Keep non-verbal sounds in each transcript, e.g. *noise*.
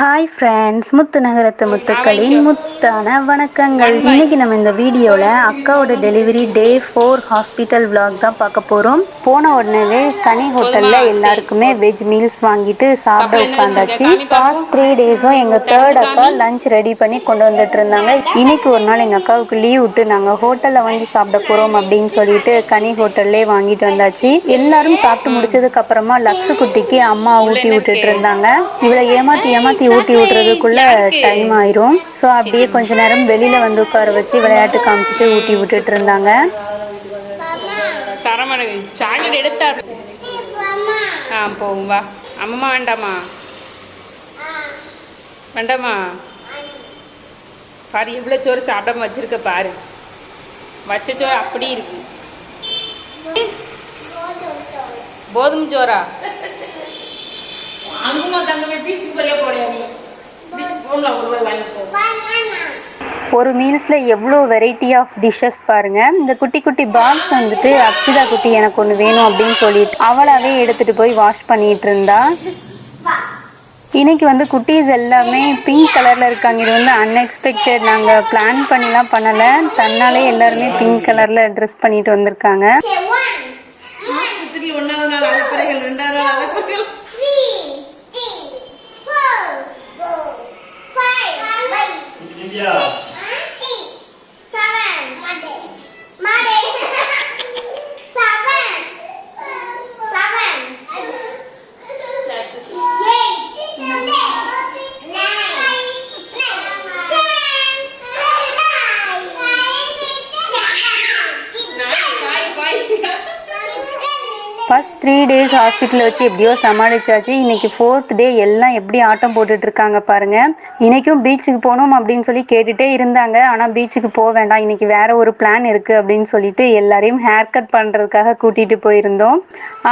Hi friends முத்து நகரத்து முத்துக்களின் முத்தான வணக்கங்கள். இன்னைக்கு நம்ம இந்த வீடியோவில் அக்காவோட delivery day four hospital vlog தான் பார்க்க போகிறோம் போன உடனே கனி ஹோட்டலில் எல்லாருக்குமே வெஜ் மீல்ஸ் வாங்கிட்டு சாப்பிட உட்காந்தாச்சு. பாஸ்ட் த்ரீ டேஸும் எங்கள் தேர்ட் அக்கா லஞ்ச் ரெடி பண்ணி கொண்டு வந்துட்டு இருந்தாங்க. இன்னைக்கு ஒரு நாள் எங்கள் அக்காவுக்கு லீவ் விட்டு நாங்கள் ஹோட்டலில் வாங்கி சாப்பிட போகிறோம் அப்படின்னு சொல்லிட்டு கனி ஹோட்டல்லே வாங்கிட்டு வந்தாச்சு. எல்லாரும் சாப்பிட்டு முடிச்சதுக்கு அப்புறமா லக்ஸு குட்டிக்கு அம்மா ஊட்டி விட்டுட்டு இருந்தாங்க. இவளை ஏமாத்தி ஏமாத்தி ஊட்டி விட்டுறதுக்குள்ள டைம் ஆயிரும். ஸோ அப்படியே கொஞ்ச நேரம் வெளியில வந்து உட்கார வச்சு விளையாட்டு காமிச்சிட்டு ஊட்டி விட்டுட்டு இருந்தாங்க. சாக்லேட் எடுத்தா ஆ போகும் வா. அம்மா வேண்டாமா வேண்டாமா பாரு இவ்வளோ சோறு சாப்பிடாம வச்சிருக்க பாரு. வச்ச சோறு அப்படி இருக்கு. கோதுமை சோறா? அங்குமா தங்கமே பீச்சுக்கு போறியா போறியா நீ? போடலாம் ஒரு ரூபாய் வாங்கிப்போ ஒரு மீல்ஸில் எவ்வளோ வெரைட்டி ஆஃப் டிஷ்ஷஸ் பாருங்க. இந்த குட்டி குட்டி பாக்ஸ் வந்துட்டு அக்ஷிதா குட்டி எனக்கு ஒன்று வேணும் அப்படின்னு சொல்லிட்டு அவளாவே எடுத்துட்டு போய் வாஷ் பண்ணிட்டு இருந்தா. இன்னைக்கு வந்து குட்டீஸ் எல்லாமே பிங்க் கலர்ல இருக்காங்க. இது வந்து அன்எக்ஸ்பெக்டட் நாங்கள் பிளான் பண்ணிலாம் பண்ணலை. தன்னாலே எல்லாருமே பிங்க் கலர்ல ட்ரெஸ் பண்ணிட்டு வந்திருக்காங்க. Yeah. Seven. த்ரீ டேஸ் ஹாஸ்பிட்டலில் வச்சு எப்படியோ சமாளிச்சாச்சு. இன்னைக்கு ஃபோர்த் டே எல்லாம் எப்படி ஆட்டம் போட்டுட்டு இருக்காங்க பாருங்க. இன்னைக்கும் பீச்சுக்கு போகணும் அப்படின்னு சொல்லி கேட்டுட்டே இருந்தாங்க. ஆனால் பீச்சுக்கு போக வேண்டாம். இன்னைக்கு வேற ஒரு பிளான் இருக்கு அப்படின்னு சொல்லிட்டு எல்லாரையும் ஹேர் கட் பண்ணுறதுக்காக கூட்டிட்டு போயிருந்தோம்.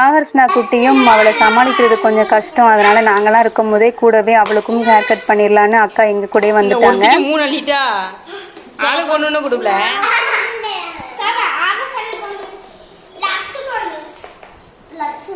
ஆகர்ஸ்னா குட்டியும் அவளை சமாளிக்கிறது கொஞ்சம் கஷ்டம். அதனால நாங்களாம் இருக்கும் போதே கூடவே அவளுக்கும் ஹேர் கட் பண்ணிடலான்னு அக்கா எங்க கூடயே வந்துட்டாங்க. மூணு கொடுக்கல அந்த கேளுங்க யார் மாதிரி இருக்காங்க தம்பிகிட்ட. நீ யாரு மேலயுமா இருக்க?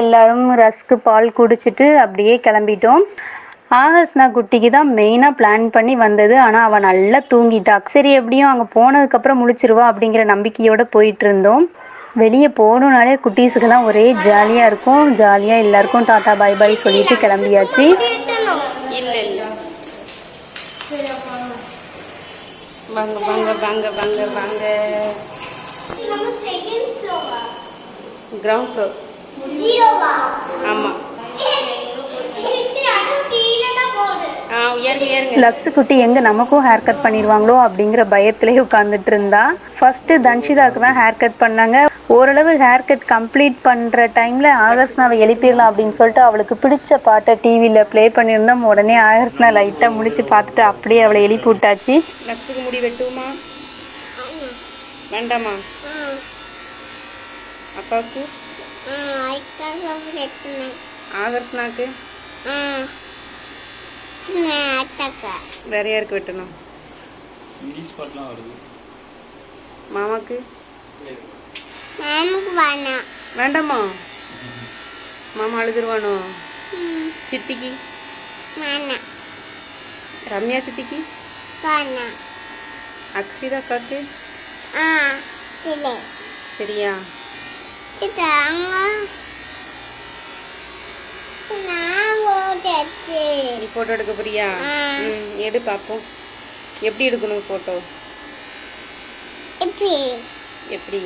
எல்லாரும் ரஸ்க்கு பால் குடிச்சிட்டு அப்படியே கிளம்பிட்டோம். ஆகர்ஸ்னா குட்டிக்கு தான் மெயினாக பிளான் பண்ணி வந்தது. ஆனால் அவன் நல்லா தூங்கிட்டா. சரி எப்படியும் அங்கே போனதுக்கப்புறம் முழிச்சிருவா அப்படிங்கிற நம்பிக்கையோடு போயிட்டு இருந்தோம். வெளியே போகணுன்னாலே குட்டீஸுக்கெல்லாம் ஒரே ஜாலியாக இருக்கும். ஜாலியாக எல்லாருக்கும் டாட்டா பாய் பாய் சொல்லிட்டு கிளம்பியாச்சு. இல்லை இல்லை வாங்க வாங்க? Ground floor? ஆமாம் லக்ஸு குட்டி எங்கே நமக்கும் ஹேர் கட் பண்ணிடுவாங்களோ அப்படிங்கிற பயத்திலே உட்காந்துட்டு இருந்தா ஃபர்ஸ்ட் தன்ஷிதாக்கு தான் ஹேர் கட் பண்ணாங்க. ஓரளவு ஹேர் கட் கம்ப்ளீட் பண்ணுற டைமில் ஆகர்ஸ்னாவை எழுப்பிடலாம் அப்படின்னு சொல்லிட்டு அவளுக்கு பிடிச்ச பாட்டை டிவியில் ப்ளே பண்ணியிருந்தோம். உடனே ஆகர்ஸ்னா லைட்டாக முடிச்சு பார்த்துட்டு அப்படியே அவளை எழுப்பி விட்டாச்சு. லக்ஸுக்கு முடி வெட்டுவோமா? வேண்டாமா? அக்காவுக்கு ஆகர்ஸ்னாக்கு வேற யாருக்கு வெட்டணும்? மாமாக்கு. வேண்டாமா? மாமா அழுதுருவானோ? சித்திக்கு. ரம்யா சித்திக்கு. அக்ஷிதா அக்காக்கு. சரியா சித்தி, அங்க நான் ஓடியாச்சு. நீ போட்டோ எடுக்க போறியா. ம் எடு பார்ப்போம் எப்படி எடுக்கணும் போட்டோ எப்படி? எப்படி?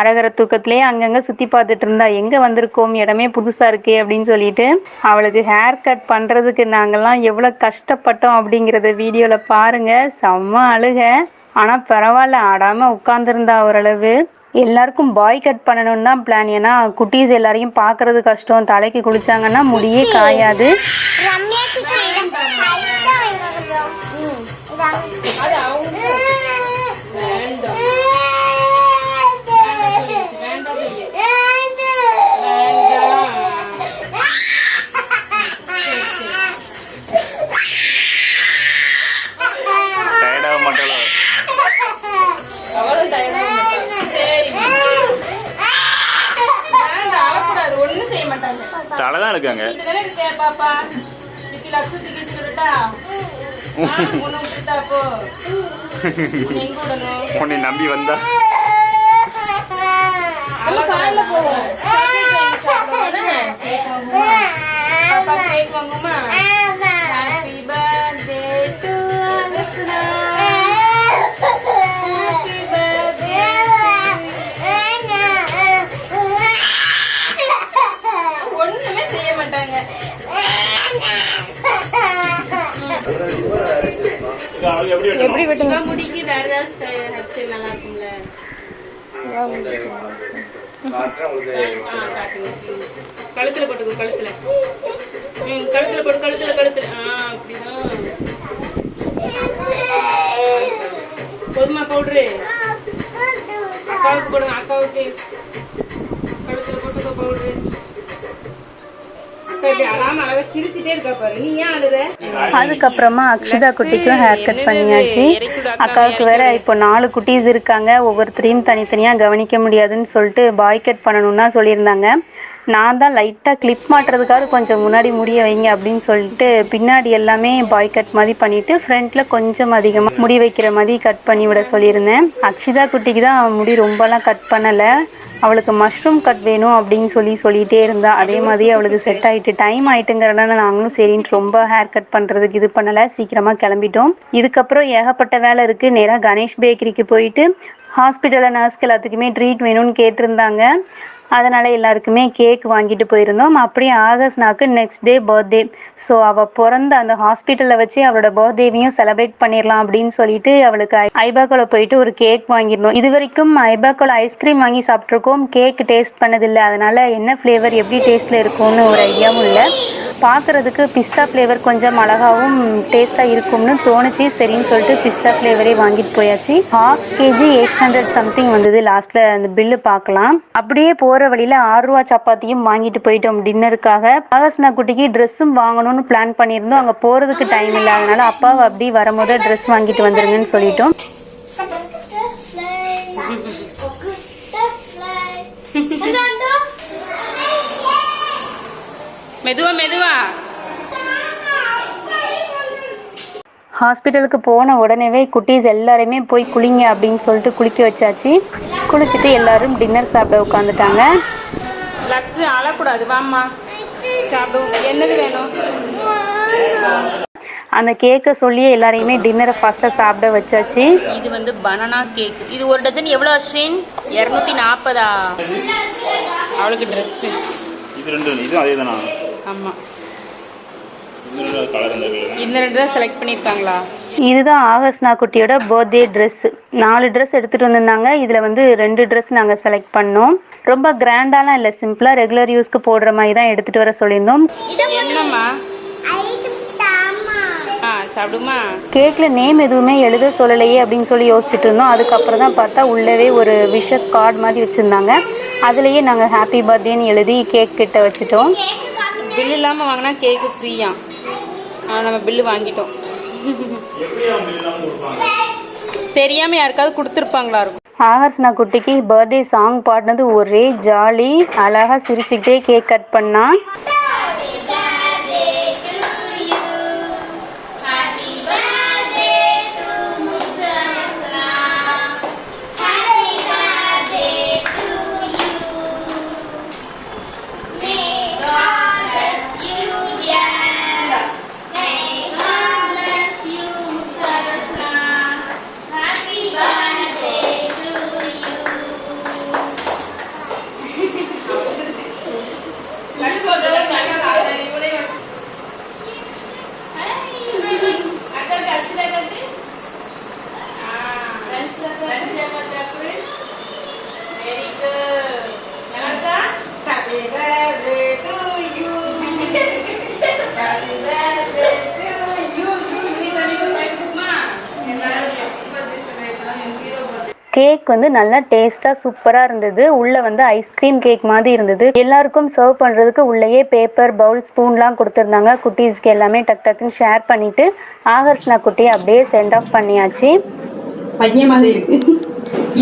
அரகர தூக்கத்திலே அங்கங்கே சுற்றி பார்த்துட்டு இருந்தா எங்கே வந்திருக்கோம்? இடமே புதுசாக இருக்கே அப்படின்னு சொல்லிட்டு அவளுக்கு ஹேர் கட் பண்ணுறதுக்கு நாங்கள்லாம் எவ்வளோ கஷ்டப்பட்டோம் அப்படிங்கிறத வீடியோவில் பாருங்கள் செம்ம அழுக. ஆனால் பரவாயில்ல ஆடாமல் உட்காந்துருந்தா ஓரளவு. எல்லாருக்கும் பாய் கட் பண்ணணும்னு தான் பிளான் ஏன்னா குட்டீஸ் எல்லாரையும் பார்க்கறது கஷ்டம். தலைக்கு குளிச்சாங்கன்னா முடியே காயாது. ரம்யா *laughs* உன்னை நம்பி வந்தா. அவன் கார்ல போவோம் எப்படி வெட்டுங்க முடிக்கு வேற ஏதாவது ஸ்டைல் ஹேர் ஸ்டைல் நல்லா இருக்கும்ல. கழுத்துல போட்டுக்கோ கழுத்துல. ம், கழுத்துல போட்டு கழுத்துல கழுத்துல. ஆ அப்படிதான். போதுமா பவுட்ரு அக்காவுக்கு போடுங்க அக்காவுக்கு. அதுக்கப்புறமா அக்ஷதா குட்டிக்கும் ஹேர் கட் பண்ணியாச்சு. அக்காவுக்கு வேற இப்போ நாலு குட்டீஸ் இருக்காங்க. ஒவ்வொருத்தரையும் தனித்தனியாக கவனிக்க முடியாதுன்னு சொல்லிட்டு பாய் கட் பண்ணணும்னா சொல்லியிருந்தாங்க. நான் தான் லைட்டாக கிளிப் மாட்டுறதுக்காக கொஞ்சம் முன்னாடி முடிய வைங்க அப்படின்னு சொல்லிட்டு பின்னாடி எல்லாமே பாய் கட் மாதிரி பண்ணிவிட்டு ஃப்ரண்ட்டில் கொஞ்சம் அதிகமாக முடி வைக்கிற மாதிரி கட் பண்ணி விட சொல்லியிருந்தேன். அக்ஷிதா குட்டிக்கு தான் முடி ரொம்பலாம் கட் பண்ணலை. அவளுக்கு மஷ்ரூம் கட் வேணும் அப்படின்னு சொல்லி சொல்லிகிட்டே இருந்தா. அதே மாதிரி அவளுக்கு செட் ஆயிட்டு டைம் ஆகிட்டுங்கிறனால நாங்களும் சரின்ட்டு ரொம்ப ஹேர் கட் பண்ணுறதுக்கு இது பண்ணலை. சீக்கிரமாக கிளம்பிட்டோம். இதுக்கப்புறம் ஏகப்பட்ட வேலை இருக்குது நேராக கணேஷ் பேக்கரிக்கு போயிட்டு ஹாஸ்பிட்டலில் நர்ஸ்க்கு எல்லாத்துக்குமே ட்ரீட் வேணும்னு கேட்டிருந்தாங்க. அதனால் எல்லாருக்குமே கேக் வாங்கிட்டு போயிருந்தோம். அப்படியே ஆகஸ்ட்னாக்கு நெக்ஸ்ட் டே பர்த்டே ஸோ அவள் பிறந்த அந்த ஹாஸ்பிட்டலில் வச்சு அவளோட பர்த்டேவையும் செலிப்ரேட் பண்ணிடலாம் அப்படின்னு சொல்லிட்டு அவளுக்கு ஐ- போயிட்டு ஒரு கேக் வாங்கியிருந்தோம் இது வரைக்கும் ஐபாக்கோல ஐஸ்கிரீம் வாங்கி சாப்பிட்ருக்கோம் கேக் டேஸ்ட் பண்ணதில்லை. அதனால் என்ன ஃப்ளேவர் எப்படி டேஸ்ட்டில் இருக்கும்னு ஒரு ஐடியாவும் இல்லை. பார்க்குறதுக்கு பிஸ்தா ஃப்ளேவர் கொஞ்சம் அழகாகவும் டேஸ்ட்டாக இருக்கும்னு தோணுச்சு. சரின்னு சொல்லிட்டு பிஸ்தா ஃப்ளேவரே வாங்கிட்டு போயாச்சு. Half KG eight hundred something வந்தது. லாஸ்ட்டில் அந்த பில்லு பார்க்கலாம் அப்படியே போகிற வழியில் ஆறு ரூபா சப்பாத்தியும் வாங்கிட்டு போயிட்டோம் டின்னருக்காக. ஆகஸ்னா குட்டிக்கு ட்ரெஸ்ஸும் வாங்கணும்னு பிளான் பண்ணியிருந்தோம். அங்கே போகிறதுக்கு டைம் இல்லாதனால அப்பாவை அப்படி வரும்போது ட்ரெஸ் வாங்கிட்டு வந்துருங்கன்னு சொல்லிட்டோம். மெதுவா மெதுவா. ஹாஸ்பிட்டலுக்கு போன உடனேவே குட்டீஸ் எல்லாருமே போய் குளிங்க அப்படின்னு சொல்லிட்டு குளிக்க வச்சாச்சு. குளிச்சுட்டு எல்லாரும் டின்னர் சாப்பிட உட்காந்துட்டாங்க லக்ஸ் அழக்கூடாது வாம்மா. சாப்பிடுவோம். என்னது வேணும்? அந்த கேக்கை சொல்லியே எல்லாரையுமே டின்னரை ஃபஸ்ட்டாக சாப்பிட வச்சாச்சு. இது வந்து பனானா கேக் இது ஒரு டஜன் எவ்வளோ அஸ்வின்? இரநூத்தி நாற்பதா? அவளுக்கு ட்ரெஸ்ஸு இது ரெண்டு இதுவும் அதே தானா ஆமாம் இது இந்த கலர் இந்த ரெண்டு தான் செலக்ட் பண்ணியிருக்காங்களா? இதுதான் ஆகஸ்ட்னா குட்டியோட பர்த்டே ட்ரெஸ் நாலு ட்ரெஸ் எடுத்துகிட்டு வந்திருந்தாங்க. இதில் வந்து ரெண்டு ட்ரெஸ் நாங்கள் செலக்ட் பண்ணோம். ரொம்ப கிராண்டாலாம் இல்லை. சிம்பிளாக ரெகுலர் யூஸ்க்கு போடுற மாதிரி தான் எடுத்துகிட்டு வர சொல்லியிருந்தோம். என்னம்மா? சாப்பிடுமா? கேக்கில் நேம் எதுவுமே எழுத சொல்லலையே அப்படின்னு சொல்லி யோசிச்சுட்டு இருந்தோம். அதுக்கப்புறம் தான் பார்த்தா உள்ளவே ஒரு விஷஸ் கார்டு மாதிரி வச்சுருந்தாங்க. அதுலேயே நாங்கள் ஹாப்பி பர்த்டேன்னு எழுதி கேக் கிட்ட வச்சுட்டோம். பில் இல்லாமல் வாங்கினா கேக்கு ஃப்ரீயா ஆனால் நம்ம பில்லு வாங்கிட்டோம். தெரியாமல் யாருக்காவது கொடுத்துருப்பாங்களா இருக்கும். ஆகர்ஸ்னா குட்டிக்கு பர்த்டே சாங் பாடினது ஒரே ஜாலி. அழகாக சிரிச்சுக்கிட்டே கேக் கட் பண்ணால் கேக் வந்து நல்லா டேஸ்ட்டாக சூப்பராக இருந்தது. உள்ளே வந்து ஐஸ்கிரீம் கேக் மாதிரி இருந்தது. எல்லாருக்கும் சர்வ் பண்ணுறதுக்கு உள்ளேயே பேப்பர் பவுல் ஸ்பூன்லாம் கொடுத்துருந்தாங்க. குட்டீஸ்க்கு எல்லாமே டக் டக்குன்னு ஷேர் பண்ணிவிட்டு ஆகர்ஸ்னா குட்டியை அப்படியே சென்ட் ஆஃப் பண்ணியாச்சு. பையன் மாதிரி இருக்கு.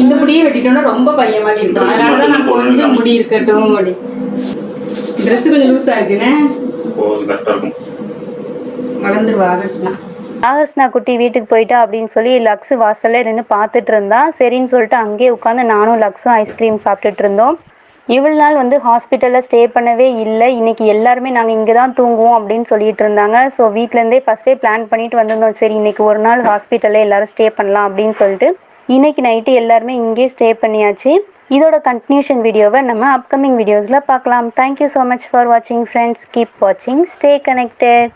இந்த முடியே வெட்டிட்டோம்னா ரொம்ப பையன் மாதிரி இருக்கும். அதனால தான் நான் கொஞ்சம் முடி இருக்கட்டும் அப்படி. ட்ரெஸ் கொஞ்சம் லூஸா இருக்குண்ணே வளர்ந்துருவா ஆகஸ்ட்லாம் ஆகஸ்னா குட்டி வீட்டுக்கு போயிட்டா அப்படின்னு சொல்லி லக்ஸ் வாசல்ல நின்று பார்த்துட்டு இருந்தா. சரின்னு சொல்லிட்டு அங்கேயே உட்காந்து நானும் லக்ஸும் ஐஸ்கிரீம் சாப்பிட்டுட்டு இருந்தோம். இவ்வளவு நாள் வந்து ஹாஸ்பிட்டலில் ஸ்டே பண்ணவே இல்லை. இன்னைக்கு எல்லாருமே நாங்கள் இங்கே தான் தூங்குவோம் அப்படின்னு சொல்லிட்டு இருந்தாங்க. ஸோ வீட்டிலேருந்தே ஃபஸ்ட்டே பிளான் பண்ணிட்டு வந்திருந்தோம். சரி இன்னைக்கு ஒரு நாள் ஹாஸ்பிட்டலில் எல்லாரும் ஸ்டே பண்ணலாம் அப்படின்னு சொல்லிட்டு. இன்னைக்கு நைட்டு எல்லாருமே இங்கே ஸ்டே பண்ணியாச்சு. இதோட கண்டினியூஷன் வீடியோவை நம்ம அப்கமிங் வீடியோஸில் பார்க்கலாம். தேங்க்யூ ஸோ மச் ஃபார் வாட்சிங் ஃப்ரெண்ட்ஸ் கீப் வாட்சிங் ஸ்டே கனெக்டட்